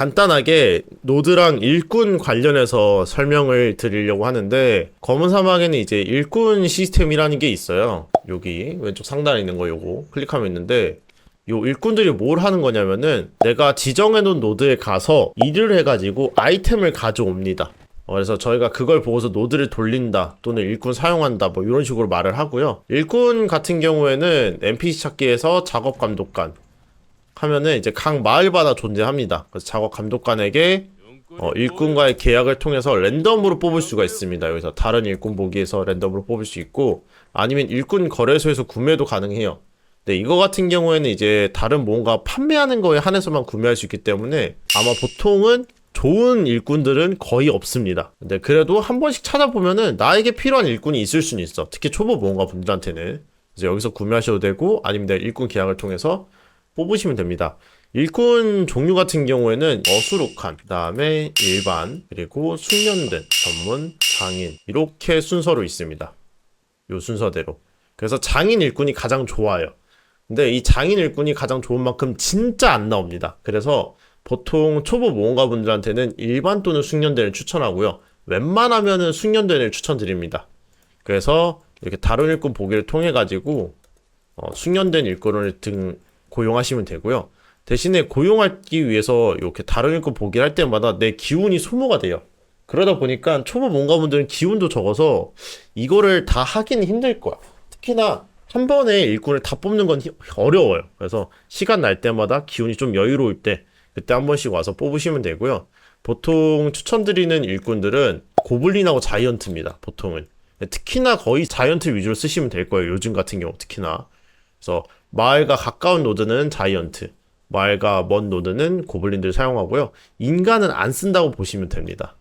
간단하게 노드랑 일꾼 관련해서 설명을 드리려고 하는데 검은 사막에는 이제 일꾼 시스템이라는 게 있어요. 여기 왼쪽 상단에 있는 거 요거 클릭하면 있는데 요 일꾼들이 뭘 하는 거냐면은 내가 지정해 놓은 노드에 가서 일을 해가지고 아이템을 가져옵니다. 어, 그래서 저희가 그걸 보고서 노드를 돌린다 또는 일꾼 사용한다 뭐 이런 식으로 말을 하고요. 일꾼 같은 경우에는 NPC 찾기에서 작업 감독관 하면은 이제 각 마을마다 존재합니다. 그래서 작업 감독관에게 어, 일꾼과의 계약을 통해서 랜덤으로 뽑을 수가 있습니다. 여기서 다른 일꾼 보기에서 랜덤으로 뽑을 수 있고 아니면 일꾼 거래소에서 구매도 가능해요. 네, 이거 같은 경우에는 이제 다른 뭔가 판매하는 거에 한해서만 구매할 수 있기 때문에 아마 보통은 좋은 일꾼들은 거의 없습니다. 근데 그래도 한 번씩 찾아보면은 나에게 필요한 일꾼이 있을 수는 있어. 특히 초보 모험가 분들한테는 이제 여기서 구매하셔도 되고 아니면 내가 일꾼 계약을 통해서 뽑으시면 됩니다. 일꾼 종류 같은 경우에는 어수룩한, 그 다음에 일반, 그리고 숙련된, 전문, 장인 이렇게 순서로 있습니다. 요 순서대로. 그래서 장인 일꾼이 가장 좋아요. 근데 이 장인 일꾼이 가장 좋은 만큼 진짜 안 나옵니다. 그래서 보통 초보 모험가 분들한테는 일반 또는 숙련된을 추천하고요. 웬만하면은 숙련된을 추천드립니다. 그래서 이렇게 다른 일꾼 보기를 통해 가지고 어, 숙련된 일꾼을 등 고용하시면 되고요. 대신에 고용하기 위해서 이렇게 다른 일꾼 보기를 할 때마다 내 기운이 소모가 돼요. 그러다 보니까 초보 모험가분들은 기운도 적어서 이거를 다 하기는 힘들 거야. 특히나 한 번에 일꾼을 다 뽑는 건 히- 어려워요. 그래서 시간 날 때마다 기운이 좀 여유로울 때 그때 한 번씩 와서 뽑으시면 되고요. 보통 추천드리는 일꾼들은 고블린하고 자이언트입니다. 보통은. 특히나 거의 자이언트 위주로 쓰시면 될 거예요. 요즘 같은 경우 특히나. 그래서 마을과 가까운 노드는 자이언트, 마을과 먼 노드는 고블린들 사용하고요. 인간은 안 쓴다고 보시면 됩니다.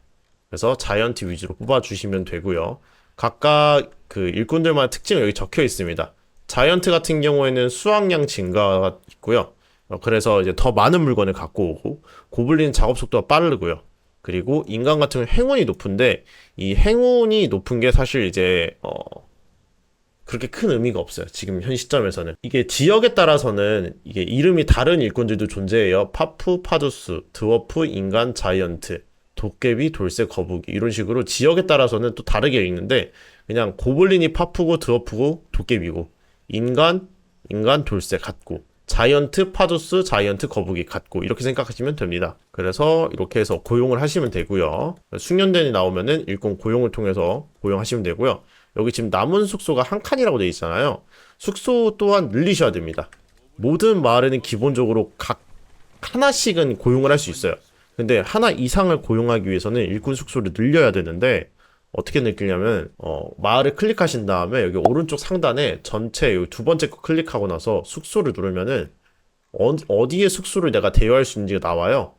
그래서 자이언트 위주로 뽑아주시면 되고요. 각각 그 일꾼들마다 특징이 여기 적혀 있습니다. 자이언트 같은 경우에는 수확량 증가가 있고요. 어, 그래서 이제 더 많은 물건을 갖고 오고 고블린 작업 속도가 빠르고요. 그리고 인간 같은 경우는 행운이 높은데 이 행운이 높은 게 사실 이제 어 그렇게 큰 의미가 없어요. 지금 현 시점에서는. 이게 지역에 따라서는 이게 이름이 다른 일꾼들도 존재해요. 파프, 파두스, 드워프, 인간, 자이언트, 도깨비, 돌쇠, 거북이 이런 식으로 지역에 따라서는 또 다르게 읽는데 그냥 고블린이 파프고 드워프고 도깨비고 인간, 인간, 돌쇠 같고 자이언트, 파두스, 자이언트, 거북이 같고 이렇게 생각하시면 됩니다. 그래서 이렇게 해서 고용을 하시면 되고요. 숙련된이 나오면은 일꾼 고용을 통해서 고용하시면 되고요. 여기 지금 남은 숙소가 한 칸이라고 되어 있잖아요. 숙소 또한 늘리셔야 됩니다. 모든 마을에는 기본적으로 각 하나씩은 고용을 할 수 있어요. 근데 하나 이상을 고용하기 위해서는 일꾼 숙소를 늘려야 되는데 어떻게 느끼냐면 어, 마을을 클릭하신 다음에 여기 오른쪽 상단에 전체 두 번째 거 클릭하고 나서 숙소를 누르면은 어, 어디에 숙소를 내가 대여할 수 있는지가 나와요.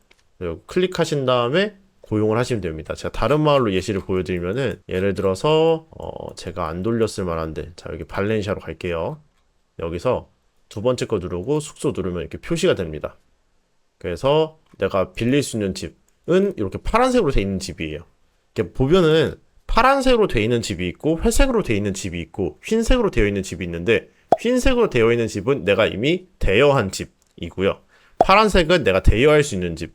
클릭하신 다음에 고용을 하시면 됩니다. 제가 다른 마을로 예시를 보여드리면은 예를 들어서 어, 제가 안 돌렸을 만한데 자 여기 발렌시아로 갈게요. 여기서 두 번째 거 누르고 숙소 누르면 이렇게 표시가 됩니다. 그래서 내가 빌릴 수 있는 집은 이렇게 파란색으로 돼 있는 집이에요. 이렇게 보면은 파란색으로 되어 있는 집이 있고 회색으로 되어 있는 집이 있고 흰색으로 되어 있는 집이 있는데 흰색으로 되어 있는 집은 내가 이미 대여한 집이고요. 파란색은 내가 대여할 수 있는 집.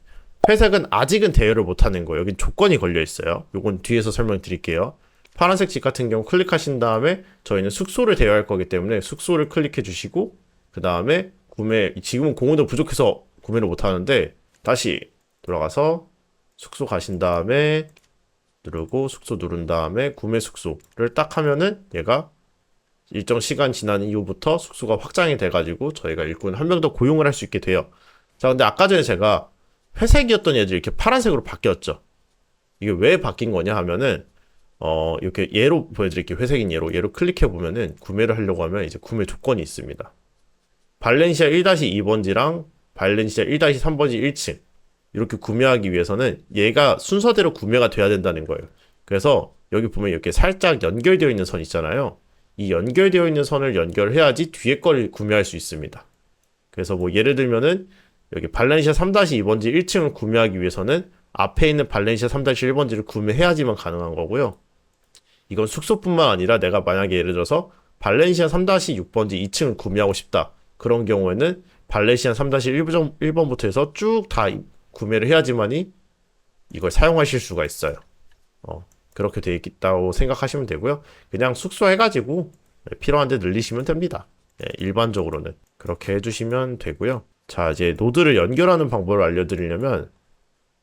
회색은 아직은 대여를 못하는 거예요. 여기 조건이 걸려 있어요. 요건 뒤에서 설명드릴게요. 파란색 집 같은 경우 클릭하신 다음에 저희는 숙소를 대여할 거기 때문에 숙소를 클릭해 주시고 그 다음에 구매 지금은 공원도 부족해서 구매를 못 하는데 다시 돌아가서 숙소 가신 다음에 누르고 숙소 누른 다음에 구매 숙소를 딱 하면은 얘가 일정 시간 지난 이후부터 숙소가 확장이 돼가지고 저희가 일꾼 한 명 더 고용을 할 수 있게 돼요. 자, 근데 아까 전에 제가 회색이었던 애들이 이렇게 파란색으로 바뀌었죠. 이게 왜 바뀐 거냐 하면은 어 이렇게 예로 보여드릴게요. 회색인 예로 예로 클릭해 보면은 구매를 하려고 하면 이제 구매 조건이 있습니다. 발렌시아 1-2번지랑 발렌시아 1-3번지 1층 이렇게 구매하기 위해서는 얘가 순서대로 구매가 돼야 된다는 거예요. 그래서 여기 보면 이렇게 살짝 연결되어 있는 선 있잖아요. 이 연결되어 있는 선을 연결해야지 뒤에 걸 구매할 수 있습니다. 그래서 뭐 예를 들면은 여기 발렌시아 3-2번지 1층을 구매하기 위해서는 앞에 있는 발렌시아 3-1번지를 구매해야지만 가능한 거고요. 이건 숙소뿐만 아니라 내가 만약에 예를 들어서 발렌시아 3-6번지 2층을 구매하고 싶다. 그런 경우에는 발렌시아 3-1번부터 해서 쭉 다 구매를 해야지만이 이걸 사용하실 수가 있어요. 어, 그렇게 되어 있다고 생각하시면 되고요. 그냥 숙소 해가지고 필요한 데 늘리시면 됩니다. 예, 일반적으로는 그렇게 해주시면 되고요. 자 이제 노드를 연결하는 방법을 알려드리려면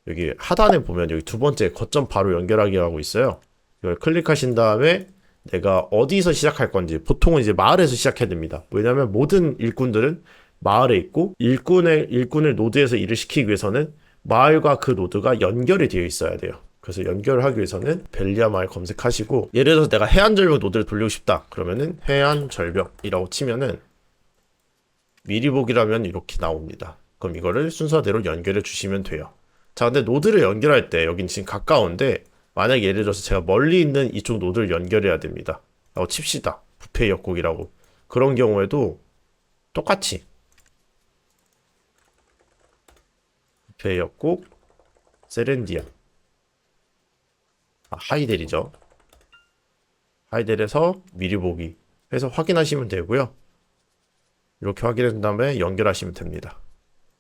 여기 하단에 보면 여기 두 번째 거점 바로 연결하기 하고 있어요. 이걸 클릭하신 다음에 내가 어디서 시작할 건지 보통은 이제 마을에서 시작해야 됩니다. 왜냐하면 모든 일꾼들은 마을에 있고 일꾼의 일꾼을 노드에서 일을 시키기 위해서는 마을과 그 노드가 연결이 되어 있어야 돼요. 그래서 연결을 하기 위해서는 벨리아 마을 검색하시고 예를 들어서 내가 해안 절벽 노드를 돌리고 싶다. 그러면은 해안 절벽이라고 치면은 미리 보기라면 이렇게 나옵니다. 그럼 이거를 순서대로 연결해 주시면 돼요. 자, 근데 노드를 연결할 때 여긴 지금 가까운데 만약 예를 들어서 제가 멀리 있는 이쪽 노드를 연결해야 됩니다. 라고 칩시다. 부패 역곡이라고. 그런 경우에도 똑같이 부패 역곡 세렌디아 아, 하이델이죠. 하이델에서 미리 보기 해서 확인하시면 되고요. 이렇게 확인한 다음에 연결하시면 됩니다.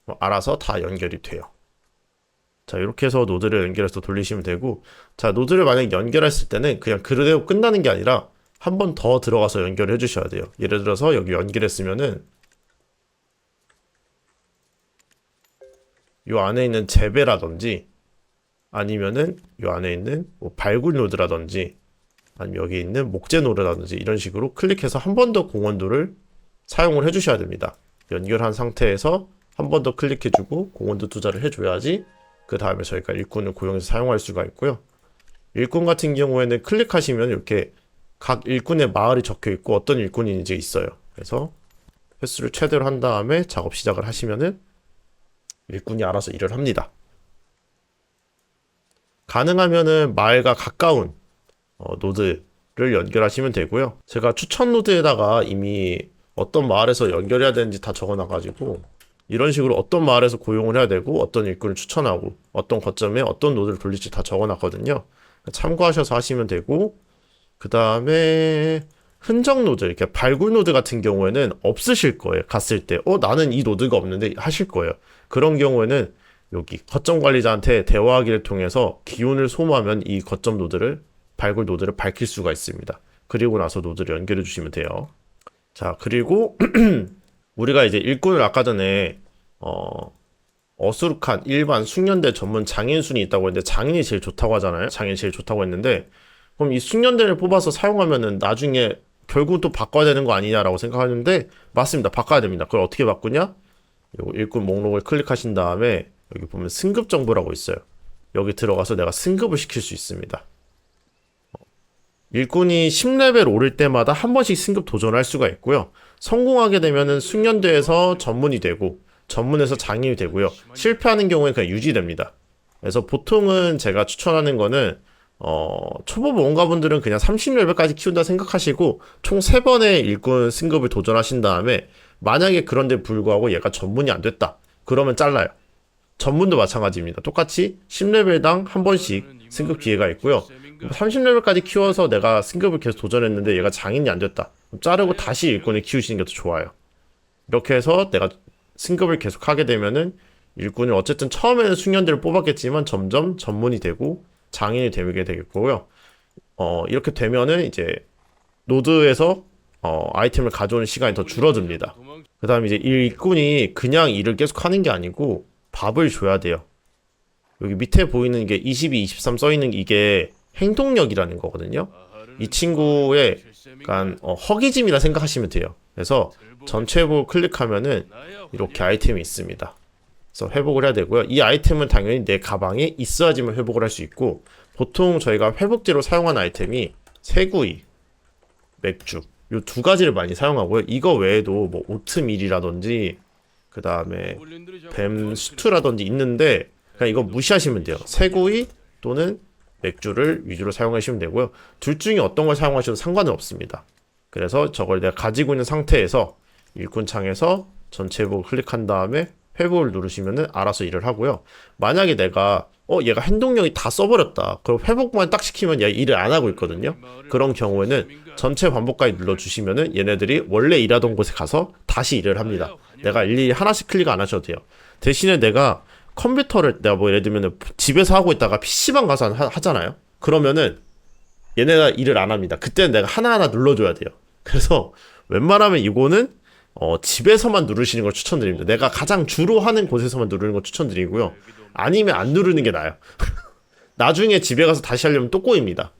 뭐 알아서 다 연결이 돼요. 자, 이렇게 해서 노드를 연결해서 돌리시면 되고, 자, 노드를 만약 연결했을 때는 그냥 그대로 끝나는 게 아니라 한 번 더 들어가서 연결해 주셔야 돼요. 예를 들어서 여기 연결했으면은 요 안에 있는 재배라든지 아니면은 요 안에 있는 뭐 발굴 노드라든지 아니면 여기 있는 목재 노드라든지 이런 식으로 클릭해서 한 번 더 공원도를 사용을 해주셔야 됩니다. 연결한 상태에서 한 번 더 클릭해주고 공원도 투자를 해줘야지 그 다음에 저희가 일꾼을 고용해서 사용할 수가 있고요. 일꾼 같은 경우에는 클릭하시면 이렇게 각 일꾼의 마을이 적혀 있고 어떤 일꾼인지 있어요. 그래서 횟수를 최대로 한 다음에 작업 시작을 하시면은 일꾼이 알아서 일을 합니다. 가능하면은 마을과 가까운 어, 노드를 연결하시면 되고요. 제가 추천 노드에다가 이미 어떤 마을에서 연결해야 되는지 다 적어놔가지고 이런 식으로 어떤 마을에서 고용을 해야 되고 어떤 일꾼을 추천하고 어떤 거점에 어떤 노드를 돌릴지 다 적어놨거든요. 참고하셔서 하시면 되고 그 다음에 흔적 노드 이렇게 발굴 노드 같은 경우에는 없으실 거예요. 갔을 때 어 나는 이 노드가 없는데 하실 거예요. 그런 경우에는 여기 거점 관리자한테 대화하기를 통해서 기운을 소모하면 이 거점 노드를 발굴 노드를 밝힐 수가 있습니다. 그리고 나서 노드를 연결해 주시면 돼요. 자, 그리고 우리가 이제 일꾼을 아까 전에 어 어수룩한 일반 숙련대 전문 장인 순이 있다고 했는데 장인이 제일 좋다고 하잖아요. 장인이 제일 좋다고 했는데 그럼 이 숙련대를 뽑아서 사용하면은 나중에 결국 또 바꿔야 되는 거 아니냐라고 생각하는데 맞습니다. 바꿔야 됩니다. 그걸 어떻게 바꾸냐? 요 일꾼 목록을 클릭하신 다음에 여기 보면 승급 정보라고 있어요. 여기 들어가서 내가 승급을 시킬 수 있습니다. 일꾼이 10레벨 오를 때마다 한 번씩 승급 도전할 수가 있고요. 성공하게 되면은 숙련대에서 전문이 되고 전문에서 장인이 되고요. 실패하는 경우에 그냥 유지됩니다. 그래서 보통은 제가 추천하는 거는 어, 초보 모험가분들은 그냥 30레벨까지 키운다 생각하시고 총 3번의 일꾼 승급을 도전하신 다음에 만약에 그런데 불구하고 얘가 전문이 안 됐다. 그러면 잘라요. 전문도 마찬가지입니다. 똑같이 10레벨당 한 번씩 승급 기회가 있고요. 30레벨까지 키워서 내가 승급을 계속 도전했는데 얘가 장인이 안 됐다. 자르고 다시 일꾼을 키우시는 게 더 좋아요. 이렇게 해서 내가 승급을 계속 하게 되면은 일꾼을 어쨌든 처음에는 숙련대를 뽑았겠지만 점점 전문이 되고 장인이 되게 되겠고요. 어, 이렇게 되면은 이제 노드에서 어, 아이템을 가져오는 시간이 더 줄어듭니다. 그 다음에 이제 일꾼이 그냥 일을 계속 하는 게 아니고 밥을 줘야 돼요. 여기 밑에 보이는 게 22, 23 써있는 이게 행동력이라는 거거든요. 이 친구의 약간 어, 허기짐이라 생각하시면 돼요. 그래서 전체 회복 클릭하면은 이렇게 아이템이 있습니다. 그래서 회복을 해야 되고요. 이 아이템은 당연히 내 가방에 있어야지만 회복을 할 수 있고 보통 저희가 회복제로 사용하는 아이템이 새구이, 맥주 이 두 가지를 많이 사용하고요. 이거 외에도 뭐 오트밀이라든지 그 다음에 뱀 스투라든지 있는데 그냥 이거 무시하시면 돼요. 새구이 또는 맥주를 위주로 사용하시면 되고요. 둘 중에 어떤 걸 사용하셔도 상관은 없습니다. 그래서 저걸 내가 가지고 있는 상태에서 일꾼 창에서 전체 회복을 클릭한 다음에 회복을 누르시면은 알아서 일을 하고요. 만약에 내가 어 얘가 행동력이 다 써버렸다. 그럼 회복만 딱 시키면 얘 일을 안 하고 있거든요. 그런 경우에는 전체 반복까지 눌러주시면은 얘네들이 원래 일하던 곳에 가서 다시 일을 합니다. 내가 일일이 하나씩 클릭 안 하셔도 돼요. 대신에 내가 컴퓨터를 내가 뭐 예를 들면 집에서 하고 있다가 PC방 가서 하, 하잖아요. 그러면은 얘네가 일을 안 합니다. 그때는 내가 하나하나 눌러줘야 돼요. 그래서 웬만하면 이거는 어, 집에서만 누르시는 걸 추천드립니다. 내가 가장 주로 하는 곳에서만 누르는 걸 추천드리고요. 아니면 안 누르는 게 나아요. 나중에 집에 가서 다시 하려면 또 꼬입니다.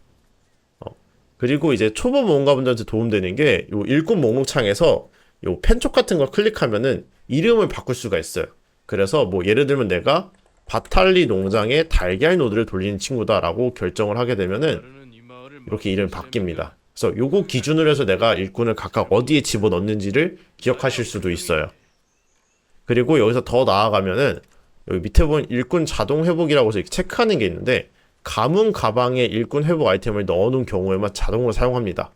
어, 그리고 이제 초보 모험가분들한테 도움되는 게 요 일꾼 목록창에서 요 펜촉 같은 걸 클릭하면은 이름을 바꿀 수가 있어요. 그래서 뭐 예를 들면 내가 바탈리 농장에 달걀 노드를 돌리는 친구다라고 결정을 하게 되면은 이렇게 이름이 바뀝니다. 그래서 요거 기준으로 해서 내가 일꾼을 각각 어디에 집어넣는지를 기억하실 수도 있어요. 그리고 여기서 더 나아가면은 여기 밑에 보면 일꾼 자동 회복이라고 해서 이렇게 체크하는 게 있는데 가문 가방에 일꾼 회복 아이템을 넣어놓은 경우에만 자동으로 사용합니다.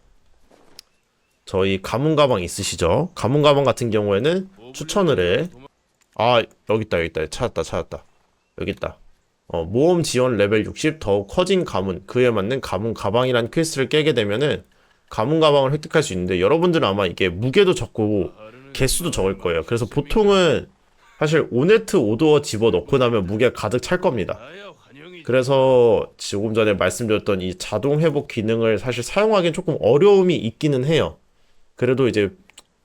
저희 가문 가방 있으시죠? 가문 가방 같은 경우에는 추천을 해. 아 여기 있다 여기 있다 찾았다 찾았다 여기 있다. 어, 모험 지원 레벨 60 더욱 커진 가문 그에 맞는 가문 가방이라는 퀘스트를 깨게 되면은 가문 가방을 획득할 수 있는데 여러분들은 아마 이게 무게도 적고 개수도 적을 거예요. 그래서 보통은 사실 오네트 오도어 집어 넣고 나면 무게가 가득 찰 겁니다. 그래서 조금 전에 말씀드렸던 이 자동 회복 기능을 사실 사용하기엔 조금 어려움이 있기는 해요. 그래도 이제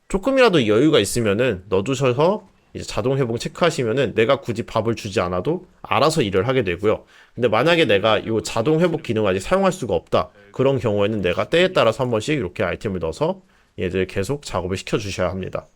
조금이라도 여유가 있으면은 넣어두셔서 이제 자동 회복 체크하시면은 내가 굳이 밥을 주지 않아도 알아서 일을 하게 되고요. 근데 만약에 내가 이 자동 회복 기능을 아직 사용할 수가 없다. 그런 경우에는 내가 때에 따라서 한 번씩 이렇게 아이템을 넣어서 얘들 계속 작업을 시켜 주셔야 합니다.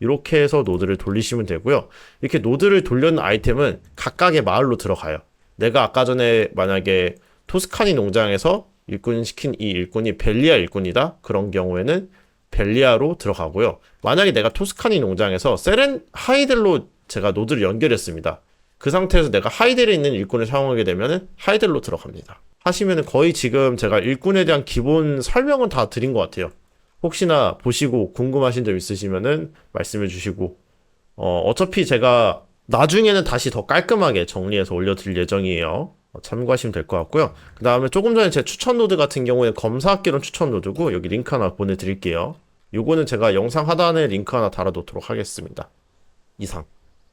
이렇게 해서 노드를 돌리시면 되고요. 이렇게 노드를 돌려는 아이템은 각각의 마을로 들어가요. 내가 아까 전에 만약에 토스카니 농장에서 일꾼 시킨 이 일꾼이 벨리아 일꾼이다. 그런 경우에는 벨리아로 들어가고요. 만약에 내가 토스카니 농장에서 세렌 하이델로 제가 노드를 연결했습니다. 그 상태에서 내가 하이델에 있는 일꾼을 사용하게 되면은 하이델로 들어갑니다. 하시면은 거의 지금 제가 일꾼에 대한 기본 설명은 다 드린 것 같아요. 혹시나 보시고 궁금하신 점 있으시면은 말씀해 주시고 어, 어차피 제가 나중에는 다시 더 깔끔하게 정리해서 올려드릴 예정이에요. 어, 참고하시면 될 것 같고요. 그 다음에 조금 전에 제 추천 노드 같은 경우에 검사학개론 추천 노드고 여기 링크 하나 보내드릴게요. 요거는 제가 영상 하단에 링크 하나 달아놓도록 하겠습니다. 이상.